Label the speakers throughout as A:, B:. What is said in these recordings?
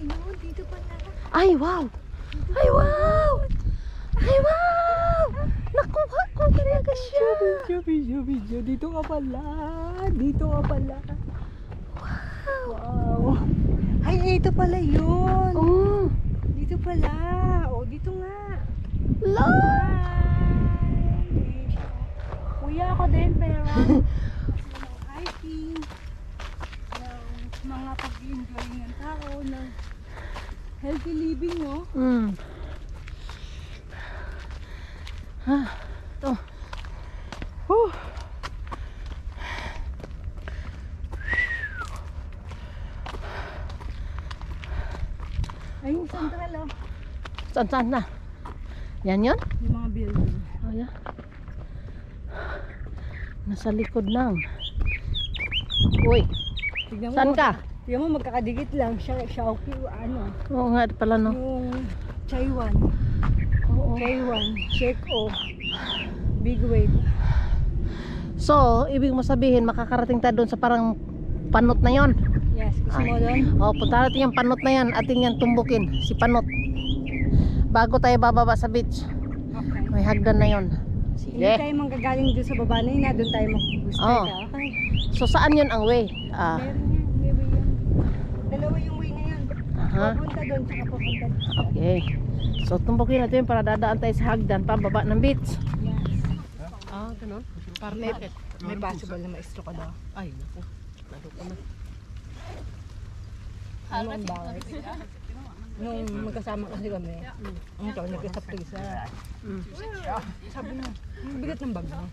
A: yun. Dito pala.
B: Ay, wow! Ay, wow! Ay, wow! Nakuha ko talaga siya.
A: Video, video, video. Dito ka pala. Dito ka pala. Wow. Ay, ito pala yun.
B: Oh,
A: Dito pala. O, dito nga. Hi. Kuya ako din, pero ng hiking, ng mga pag-enjoy ng tao, ng healthy living, no?
B: Mm. Ha, to. Whew.
A: Ay, yung central, oh.
B: Saan, saan na? Yan yun?
A: Yung mga building.
B: Oh, yan. Nasa likod lang. Uy,
A: Tignan mo,
B: saan ka?
A: Tignan mo, magkakadikit lang. Siya, Xiaoqi, ano,
B: Oo nga pala no.
A: yung Chaiwan.
B: Oo.
A: Chaiwan, Sheko, Big Wave.
B: So, ibig mo sabihin makakarating tayo doon sa parang panot na yon.
A: Yes, gusto mo doon?
B: Oh, punta natin yung panot na yan. Atin yan tumbukin. Si panot. Bago tayo bababa sa beach.
A: Okay.
B: May hagdan na yon.
A: Hindi
B: Sige.
A: tayo manggagaling doon sa baba na yun, doon tayo mag-booster
B: Oo.
A: ka. Okay.
B: So, saan yun ang way? Ah,
A: Meron yan, may way yan. Dalawa yung way na yan.
B: aha.
A: Papunta doon, tsaka papunta doon.
B: Okay. So, tumbukin natin yun para dadaan tayo sa hagdan pababa ng beach.
A: Yes.
B: Ah, ganun. Para
A: May, may possible na ma-stroke ka daw.
B: Ay, naku. Lalo ko na.
A: Ano ang bakit? Nung magkasama kasi kami, ang ito, nag-stop to isa.
B: Mm.
A: Sabi niya, bigat ng bag mo.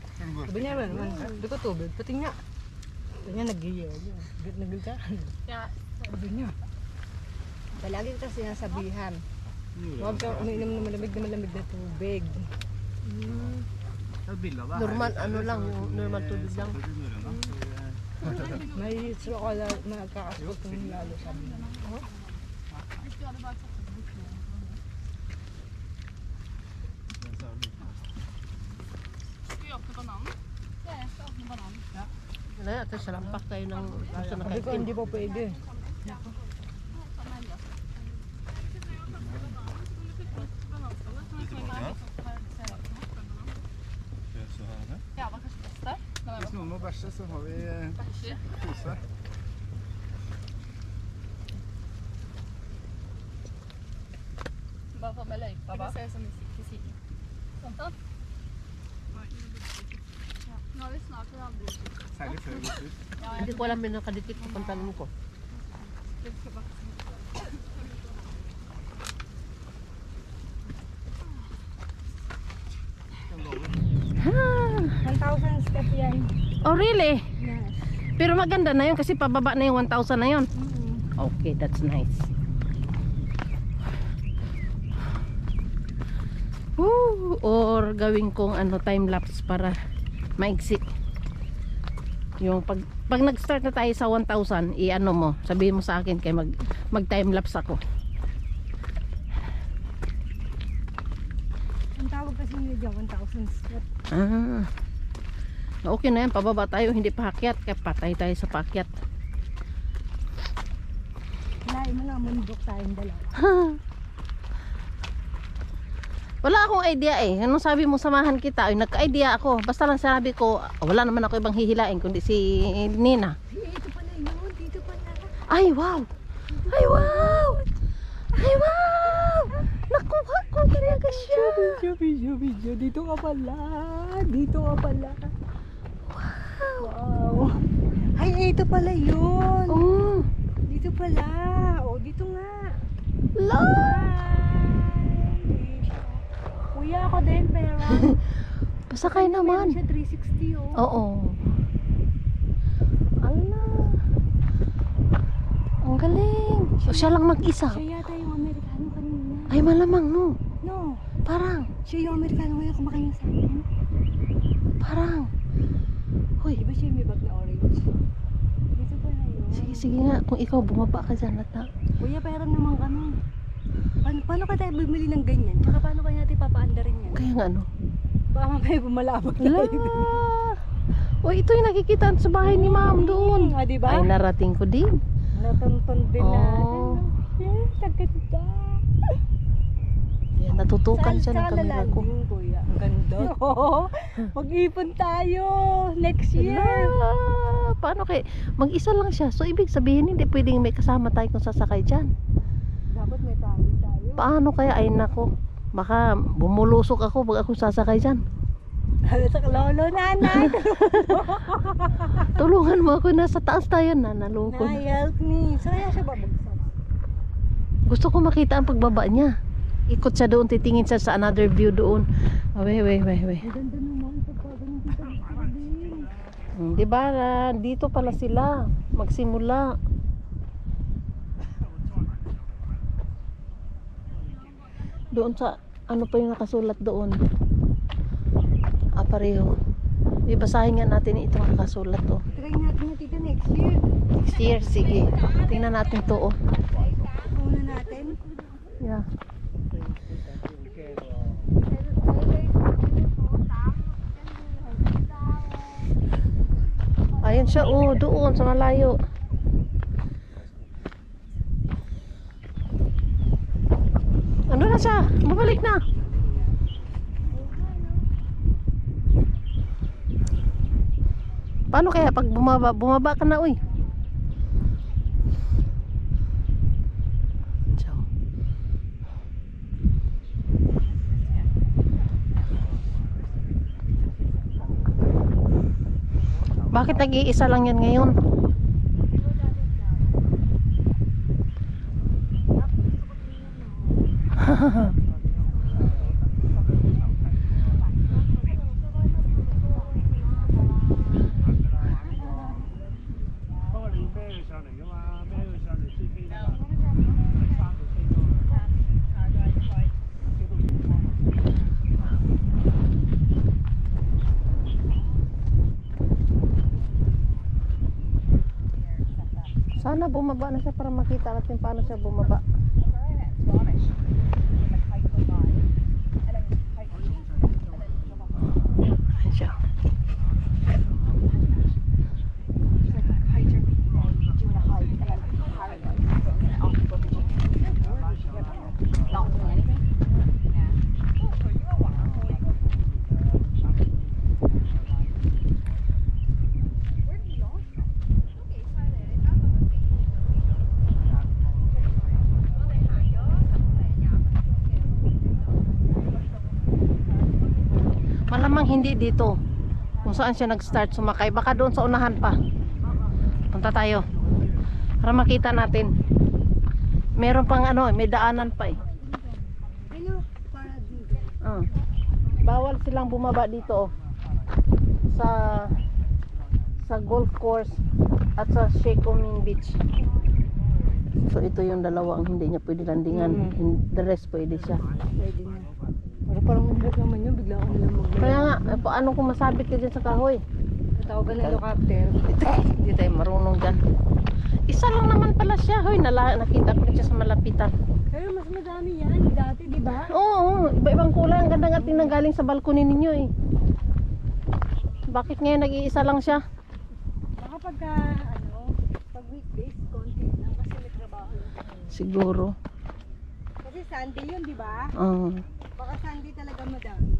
A: Sabi niya, "Ano naman, hindi ko tubig. Pati niya, nag-iyaw. Bigat na bigat ka. Sabi niya. Palagi kita sinasabihan. Huwag kang umiinom ng malamig na malamig na tubig.
B: Normal, ano lang, yung normal tubig lang.
A: May stroke ka lalo, magkakastroke ng lalo sabi niya.
B: Wala, ito salampak tayo ng gusto na kayo.
A: hindi po pwede.
C: Hvis noen må bæsje, så har vi eh, pose.
D: Bare få med løypa bak. I siden. Sånn
C: ut.
D: Ja,
B: Hindi ko alam yung nakadikit på pantalon ko.
D: jeg skal bare.
A: 1,000 step yan.
B: Oh, really?
A: Yes.
B: Pero maganda na yun kasi pababa na yung 1,000 na yun.
A: Mm-hmm.
B: Okay, that's nice. Woo! Or gawin kong ano time lapse para maigsi. Yung pag pag nag-start na tayo sa 1,000, i-ano mo, sabihin mo sa akin kay mag mag time lapse ako.
A: Ang tawag kasi nila dyan, 1,000 step.
B: Ah. Okay na yan, pababa tayo, hindi pa hakyat, kaya patay tayo sa pakyat.
A: Kinain mo na, mundok tayong dalawa.
B: Wala akong idea eh. Anong sabi mo samahan kita? Ay, nagka-idea ako. Basta lang sabi ko, wala naman ako ibang hihilain kundi si Nina.
A: Eh, ito pala yun, dito pala.
B: Ay, wow! Ay, wow! Ay, wow! Nakuha ko talaga siya.
A: Video, video, video. Dito ka pala. Dito ka pala. Wow. Ay, ito pala yun.
B: Oh,
A: Dito pala. O, dito nga.
B: la!
A: Kuya ako din, pero...
B: Pasakay naman.
A: Meron siya 360, oh.
B: Oo. Ala. Ang galing. O, siya lang mag-isa.
A: Siya yata yung Amerikano kanina.
B: Ay, malamang no.
A: No.
B: Parang,
A: Siya yung Amerikano ngayon kumakain sa akin.
B: parang. Hoy,
A: Di ba siya may bag na orange? Dito pala yun.
B: sige, sige nga. Kung ikaw bumaba ka dyan at na.
A: Kuya, pairam naman kami. Paano, paano ka tayo bumili ng ganyan? Tsaka paano kaya natin papaandarin yan?
B: Kaya nga ano.
A: Baka mamaya bumalabag
B: La!
A: tayo.
B: O, ito yung nakikita sa bahay ni ma'am doon.
A: Ah, di ba?
B: Ay, narating ko din.
A: Natonton din
B: Oh.
A: natin. no? Yeah, ganda.
B: Yan, natutukan siya ng
A: saan
B: kamera ko.
A: kuya? Ang ganda. Mag-ipon tayo next year.
B: Ala, paano kay mag-isa lang siya. So ibig sabihin hindi pwedeng may kasama tayo kung sasakay diyan.
A: Dapat may tali tayo.
B: Paano kaya ay nako? Baka bumulusok ako pag ako sasakay diyan.
A: Sa lolo, nanay.
B: Tulungan mo ako nasa taas tayo na nalungkot.
A: Nay, help me. Kaya siya babagsak?
B: Gusto ko makita ang pagbaba niya. Ikot siya doon, titingin siya sa another view doon. Wait, wait, wait, wait.
A: Ang ganda naman pagka ganun dito. Sabihin.
B: Hmm, Di ba, dito pala sila magsimula. Doon sa, ano pa yung nakasulat doon? Ah, pareho. Ibasahin nga natin itong nakasulat to.
A: Try natin yung tita next year.
B: Next year, sige. Tingnan natin to, oh.
A: Una natin.
B: Yeah. Ayun siya, oh, doon sa malayo. Ano na siya? Mabalik na. Paano kaya pag bumaba, bumaba ka na, uy? Bakit nag-iisa lang yan ngayon? Sana bumaba na siya para makita natin paano siya bumaba. Ayan siya. Malamang hindi dito. Kung saan siya nag-start sumakay. Baka doon sa unahan pa. Punta tayo. Para makita natin. Meron pang ano, may daanan pa eh. Ah. Bawal silang bumaba dito oh. Sa sa golf course at sa Sheikh Oming Beach. So ito yung dalawa ang hindi niya pwede landingan.
A: Mm.
B: And The rest pwede siya.
A: Pwede na. Para parang mabuk naman yun. Bigla ko nalang mag-
B: Kaya nga, eh, paano kung masabit ka dyan sa kahoy?
A: Tawagan ng helicopter.
B: Hindi tayo marunong dyan. Isa lang naman pala siya. Hoy, nala, nakita ko siya sa malapitan.
A: Pero mas madami yan. Dati, di ba?
B: Oo, iba-ibang kulay. Ang ganda nga tingnan galing sa balkoni ninyo eh. Bakit ngayon nag-iisa lang siya?
A: Baka pagka, ano, pag weekdays, konti lang kasi may trabaho lang.
B: Siguro.
A: Kasi Sunday yun, di ba?
B: Ah.
A: Baka Sunday talaga madami.